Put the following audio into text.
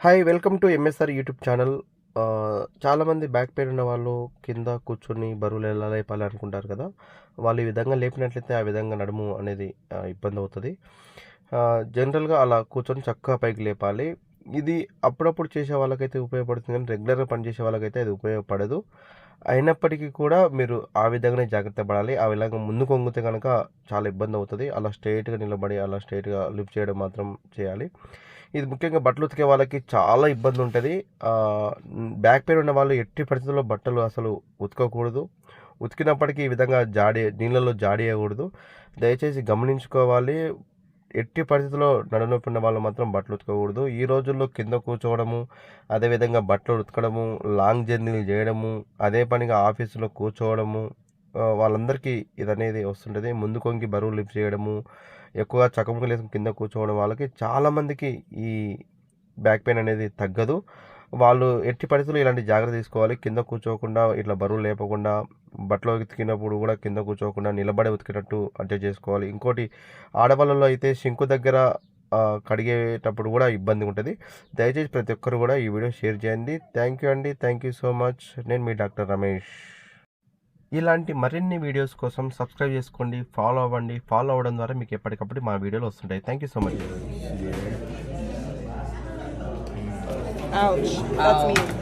Hi welcome to MSR YouTube channel చాలామంది back pain ఉన్న వాళ్ళు కింద కూర్చొని బరువులు ఎలా లేపాలి అనుకుంటారు కదా! వాళ్ళు ఈ విధంగా లేపినట్లయితే ఆ విధంగా నడుము అనేది ఇబ్బంది అవుతుంది జనరల్‌గా అలా కూర్చొని చక్కగా పైకి లేపాలి. ఇది అప్పుడప్పుడు చేసే వాళ్ళకైతే ఉపయోగపడుతుంది కానీ రెగ్యులర్‌గా పనిచేసే వాళ్ళకైతే అది ఉపయోగపడదు. అయినప్పటికీ కూడా మీరు ఆ విధంగానే జాగ్రత్త పడాలి. ఆ విధంగా ముందుకు వంగితే కనుక చాలా ఇబ్బంది అవుతుంది అలా స్ట్రైట్గా నిలబడి అలా స్ట్రెయిట్‌గా లిఫ్ట్ చేయడం మాత్రం చేయాలి. ఇది ముఖ్యంగా బట్టలు ఉతికే వాళ్ళకి చాలా ఇబ్బంది ఉంటుంది బ్యాక్ పెయిన్ ఉన్న వాళ్ళు ఎట్టి పరిస్థితుల్లో బట్టలు అసలు ఉతకకూడదు. ఉతికినప్పటికీ ఈ విధంగా జాడి నీళ్ళలో జాడియకూడదు. దయచేసి గమనించుకోవాలి. ఎట్టి పరిస్థితిలో నడుము ఉన్న వాళ్ళు మాత్రం బట్టలు ఉతకకూడదు. ఈ రోజుల్లో కింద కూర్చోవడము, అదేవిధంగా బట్టలు ఉతకడము, లాంగ్ జర్నీలు చేయడము అదే పనిగా ఆఫీసులో కూర్చోవడము వాళ్ళందరికీ వాళ్ళందరికీ ఇదనేది వస్తుంటది. ముందు కొంగి బరువు లిఫ్ట్ చేయడము, ఎక్కువగా వేసుకుని కింద కూర్చోవడం వాళ్ళకి చాలామందికి ఈ బ్యాక్ పెయిన్ అనేది తగ్గదు. వాళ్ళు ఎట్టి పరిస్థితులు ఇలాంటి జాగ్రత్త తీసుకోవాలి. కింద కూర్చోకుండా ఇట్లా బరువులు లేపకుండా, బట్టలు ఉతికినప్పుడు కూడా కింద కూర్చోకుండా నిలబడి ఉతికేటట్టు అడ్జస్ట్ చేసుకోవాలి ఇంకోటి ఆడవాళ్ళలో అయితే షింకు దగ్గర కడిగేటప్పుడు కూడా ఇబ్బంది ఉంటుంది దయచేసి ప్రతి ఒక్కరు కూడా ఈ వీడియో షేర్ చేయండి. థ్యాంక్ యూ అండి. Thank you so much. నేను మీ డాక్టర్ రమేష్. ఇలాంటి మరిన్ని వీడియోస్ కోసం సబ్స్క్రైబ్ చేసుకోండి. ఫాలో అవ్వండి. ఫాలో అవ్వడం ద్వారా మీకు ఎప్పటికప్పుడు మా వీడియోలు వస్తుంటాయి. Thank you so much. Ouch. That's Ow. me.